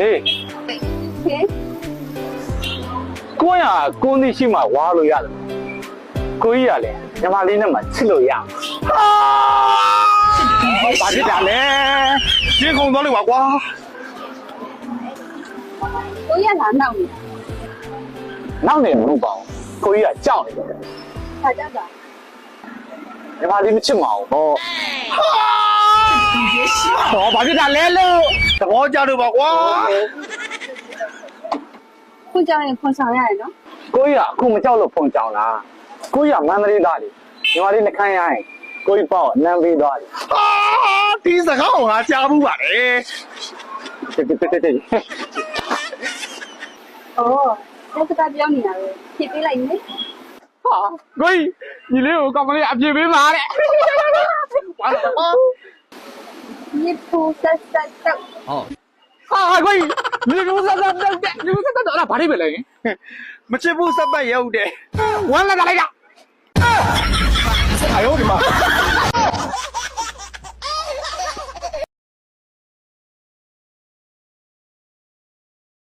လေဟင်ကိုရကိုသိရှိမှဝါလို့ရတယ်ကိုကြီးရလေညီမလေးနဲ့မှချစ်လို့ရအောင်ဘာဖြစ်တာလဲရှင်းကုန်သွားလို့ပါကွာကိုရလာနောက်နေနောက်နေမလို့ပါဘူးကိုကြီးကကြောက်နေတယ်ခါကြတာညီမလေးမချစ်မအောင်ဟောဟောဘာဖြစ်တာလဲလို့ သဘောကျလို့ပါကွာခွန်ကြောင်ရင်ခွန်ဆောင်ရတယ်နော်ကိုကြီးကအခုမကြောက်လို့ဖုန်ကြောင်လားကိုကြီးကမန္တလေးသားလေညီမလေးနှခမ်းရရင်ကိုကြီးပေါ့နမ်းပေးသွားတယ်အာဒီစကားကိုငါကြားဘူးပါလေတက်တက်တက်တက်ဩလက်စကားပြောနေတာပဲဖြည့်ပေးလိုက်နေဟာကိုကြီးညီလေးကိုကောင်မလေးအပြေပေးပါတဲ့ဘာလို့ ဟောညစ်ဖို့ဆက်ဆက်တော့ဟာကိုကြီးညီလေးကိုဆက်ဆက်တက်တက်ညီလေးဆက်ဆက်တော့အဲ့ဒါဘာတွေပဲလဲမချစ်ဘူးစက်ပတ်ရုပ်တယ်ဝမ်းလာလိုက်တာအယောဒီမှာ